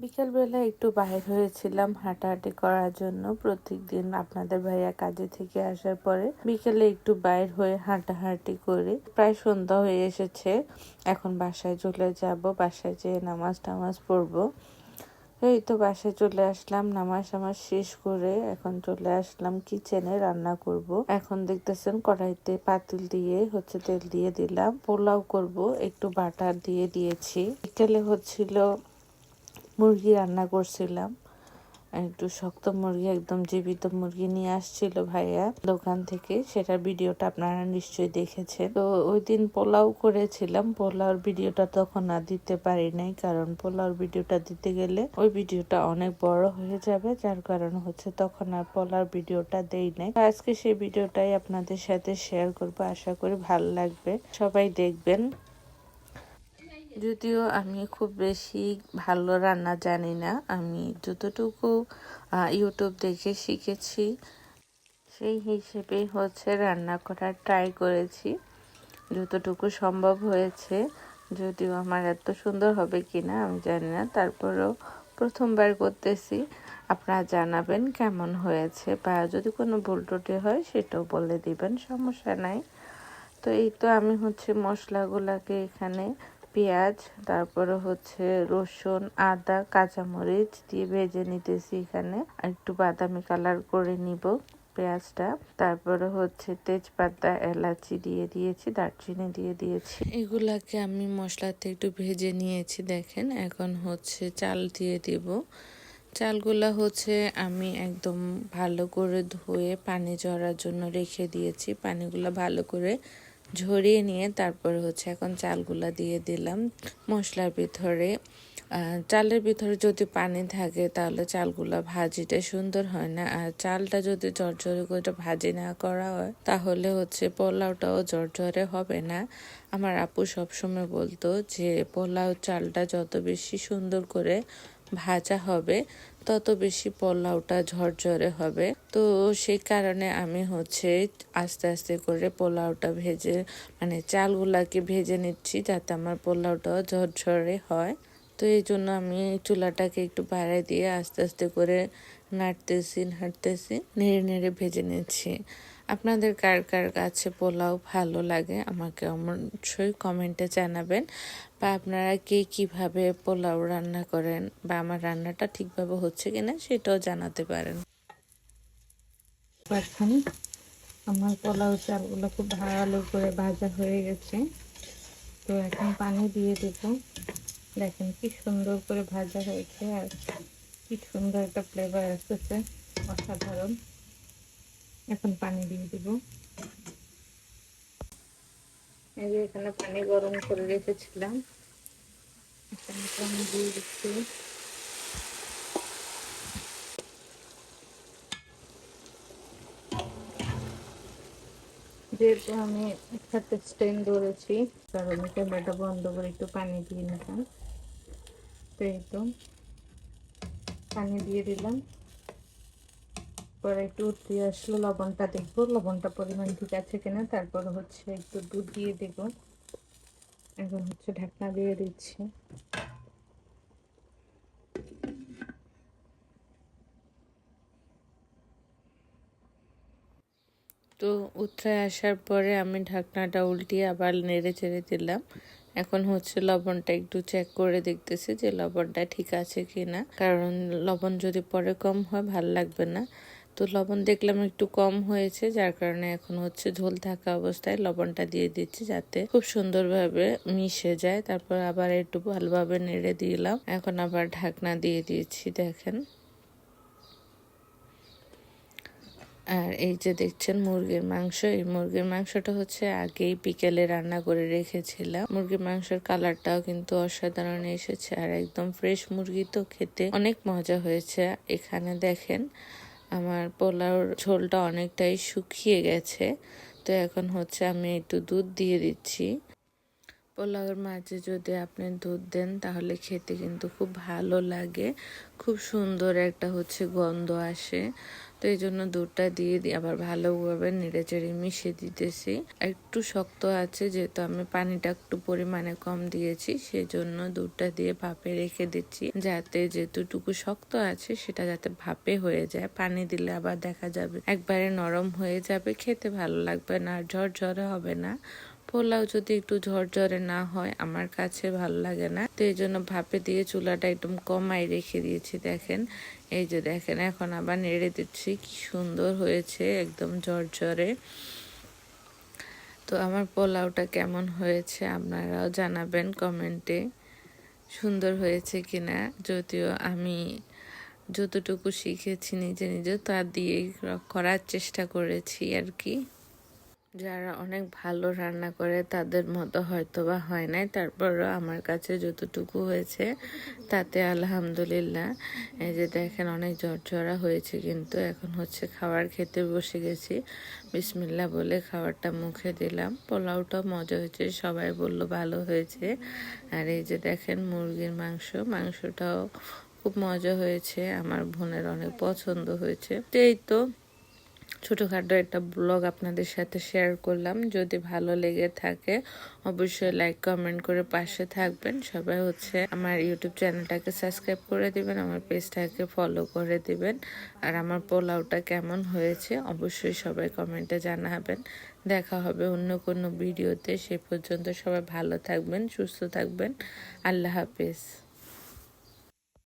বিকালবেলা একটু বাইর হয়েছিলাম হাঁটাহাঁটি করার জন্য প্রত্যেকদিন আপনাদের ভাইয়া কাজে থেকে আসার পরে বিকেলে একটু বাইর হয়ে হাঁটাহাঁটি করে প্রায় সন্ধ্যা হয়ে এসেছে। এখন বাসায় চলে যাব, বাসায় যেয়ে নামাজ টামাজ পড়ব। এই তো বাসায় চলে আসলাম, নামাজ আমার শেষ করে এখন চলে আসলাম কিচেনে রান্না করব। এখন দেখতেছেন কড়াইতে পাতিল দিয়ে হচ্ছে তেল দিয়ে দিলাম, পোলাও করব, একটু বাটার দিয়ে দিয়েছি। বিকেলে হচ্ছিল মুরগি রান্না করছিলাম। একটু শক্ত মুরগি, একদম জীবিত মুরগি নিয়ে আসছিল ভাইয়া দোকান থেকে। সেটা ভিডিওটা আপনারা নিশ্চয়ই দেখেছেন। তো ওই দিন পোলাও করেছিলাম। পোলাওর ভিডিওটা তখন আর দিতে পারি নাই, কারণ পোলাওর ভিডিওটা দিতে গেলে ওই ভিডিওটা অনেক বড় হয়ে যাবে। যার কারণ হচ্ছে তখন আর পোলাওর ভিডিওটা দেই নাই। আজকে সেই ভিডিওটাই আপনাদের সাথে শেয়ার করব। আশা করি ভালো লাগবে। সবাই দেখবেন। যদিও আমি খুব বেশি ভালো রান্না জানি না, আমি যতটুকু ইউটিউব দেখে শিখেছি, সেই হিসেবে হচ্ছে রান্না করার ট্রাই করেছি। যতটুকু সম্ভব হয়েছে, যদিও আমার এত সুন্দর হবে কি না আমি জানি না, তারপরেও প্রথমবার করতেছি। আপনারা জানাবেন কেমন হয়েছে বা যদি কোনো ভুল টুটি হয় সেটাও বলে দিবেন, সমস্যা নাই। তো এই তো আমি হচ্ছে মশলাগুলাকে এখানে পেঁয়াজ, তারপরে হচ্ছে রসুন, আদা, কাঁচামরিচ দিয়ে ভেজে নিতেছি এখানে। একটু বাদামি কালার করে নিব পেঁয়াজটা। তারপরে হচ্ছে তেজপাতা, এলাচি দিয়ে দিয়েছি, দারচিনি দিয়ে দিয়েছি। এগুলাকে আমি মশলাতে একটু ভেজে নিয়েছি, দেখেন। এখন হচ্ছে চাল দিয়ে দিব। চালগুলা হচ্ছে আমি একদম ভালো করে ধুয়ে পানি ঝরার জন্য রেখে দিয়েছি। পানিগুলো ভালো করে ঝরিয়ে নিয়ে তারপরে হচ্ছে এখন চালগুলা দিয়ে দিলাম মশলার ভিতরে। চালের ভিতরে যদি পানি থাকে তাহলে চালগুলা ভাজিটা সুন্দর হয় না। আর চালটা যদি ঝরঝরে করে ভাজি না করা হয় তাহলে হচ্ছে পোলাওটাও ঝরঝরে হবে না। আমার আপু সবসময় বলতো যে পোলাও চালটা যত বেশি সুন্দর করে ভাজা হবে, তত বেশি পোলাওটা ঝরঝরে হবে। তো সেই কারণে আমি হচ্ছে আস্তে আস্তে করে পোলাওটা ভেজে মানে চালগুলাকে ভেজে নিচ্ছি যাতে আমার পোলাওটাও ঝরঝরে হয়। তো এই জন্য আমি চুলাটাকে একটু বাড়াই দিয়ে আস্তে আস্তে করে নাড়তেছি নাড়তেছি, নেড়ে নেড়ে ভেজে নিচ্ছি। আপনাদের কার কার কাছে পোলাও ভালো লাগে আমাকে অবশ্যই কমেন্টে জানাবেন বা আপনারা কে কীভাবে পোলাও রান্না করেন বা আমার রান্নাটা ঠিকভাবে হচ্ছে কিনা সেটাও জানাতে পারেন। আমার পোলাও চালগুলো খুব ভালো করে ভাজা হয়ে গেছে। তো এখন পানি দিয়ে দেব। দেখেন কি সুন্দর করে ভাজা হয়েছে আর কি সুন্দর একটা ফ্লেভার আসতেছে। অসাধারণ। এখন পানি দিয়ে দিব। এই যে এখানে পানি গরম করে রেখেছিলাম। এখানে পানি দিয়ে দিচ্ছি। যেহেতু আমি একসাথে স্ট্যান্ড ধরেছি কারণ ক্যামেরাটা বন্ধ করে একটু পানি দিয়ে নিতাম। তো এই তো পানি দিয়ে দিলাম। পরে একটু উঠিয়ে আসলো, লবণটা দেখব, লবণটা পরিমাণ ঠিক আছে কিনা। তারপর হচ্ছে একটু দুধ দিয়ে দেবো। এখন হচ্ছে ঢাকনা দিয়ে দিচ্ছি। তো উতরায় আসার পরে আমি ঢাকনাটা উল্টিয়ে আবার নেড়ে চেড়ে দিলাম। এখন হচ্ছে লবণটা একটু চেক করে দেখতেছি যে লবণটা ঠিক আছে কি না কারণ লবণ যদি পরে কম হয়, ভালো লাগবে না। তো লবণ দেখলাম একটু কম হয়েছে, যার কারণে এখন হচ্ছে ঝোল থাকা অবস্থায় লবণটা দিয়ে দিচ্ছি যাতে খুব সুন্দরভাবে মিশে যায়। তারপর আবার একটু ভালোভাবে নেড়ে দিলাম। এখন আবার ঢাকনা দিয়ে দিয়েছি দেখেন। আর এই যে দেখছেন মুরগির মাংস, এই মুরগির মাংসটা হচ্ছে আগেই বিকেলে রান্না করে রেখেছিলাম। মুরগির মাংসের কালারটাও কিন্তু অসাধারণ এসেছে, আর একদম ফ্রেশ মুরগি তো খেতে অনেক মজা হয়েছে। এখানে দেখেন আমার পোলাওর ঝোলটা অনেকটাই শুকিয়ে গেছে, তো এখন হচ্ছে আমি একটু দুধ দিয়ে দিচ্ছি। পোলাওয়ের মাঝে যদি আপনি দুধ দেন, তাহলে খেতে কিন্তু খুব ভালো লাগে। খুব সুন্দর একটা হচ্ছে গন্ধ আসে। তো এই জন্য দুধটা দিয়ে আবার ভালোভাবে নেড়ে চেড়ে মিশিয়ে দিতেছি। একটু শক্ত আছে, যেহেতু আমি পানিটা একটু পরিমাণে কম দিয়েছি সেই জন্য দুধটা দিয়ে ভাপে রেখে দিচ্ছি। যাতে যেতুটুকু শক্ত আছে, সেটা যাতে ভাপে হয়ে যায়। পানি দিলে আবার দেখা যাবে একবারে নরম হয়ে যাবে, খেতে ভালো লাগবে না, আর ঝরঝরে হবে না। পোলাও যদি একটু ঝরঝরে না হয়, আমার কাছে ভালো লাগে না। তো এই জন্য ভাপে দিয়ে চুলাটা একদম কমাই রেখে দিয়েছি, দেখেন। এই যে দেখেন, এখন আবার নেড়ে দিচ্ছি। কি সুন্দর হয়েছে, একদম ঝরঝরে। তো আমার পোলাওটা কেমন হয়েছে আপনারাও জানাবেন কমেন্টে। সুন্দর হয়েছে কিনা, যদিও আমি যতটুকু শিখেছি নিজে নিজে, তা দিয়েই করার চেষ্টা করেছি আর কি। যারা অনেক ভালো রান্না করে তাদের মতো হয়তো বা হয় নাই। তারপরও আমার কাছে যতটুকু হয়েছে তাতে আলহামদুলিল্লাহ। এই যে দেখেন অনেক ঝরঝরা হয়েছে কিন্তু এখন হচ্ছে খাবার খেতে বসে গেছি। বিসমিল্লা বলে খাবারটা মুখে দিলাম। পোলাওটা মজা হয়েছে, সবাই বলল ভালো হয়েছে। আর এই যে দেখেন মুরগির মাংস, মাংসটাও খুব মজা হয়েছে। আমার বোনের অনেক পছন্দ হয়েছে। এই তো ছোটোখাটো একটা ব্লগ আপনাদের সাথে শেয়ার করলাম। যদি ভালো লেগে থাকে, অবশ্যই লাইক কমেন্ট করে পাশে থাকবেন। সবাই হচ্ছে আমার ইউটিউব চ্যানেলটাকে সাবস্ক্রাইব করে দিবেন, আমার পেজটাকে ফলো করে দিবেন। আর আমার পোলাওটা কেমন হয়েছে, অবশ্যই সবাই কমেন্টে জানাবেন। দেখা হবে অন্য কোনো ভিডিওতে সে পর্যন্ত সবাই ভালো থাকবেন, সুস্থ থাকবেন। আল্লাহ হাফিজ।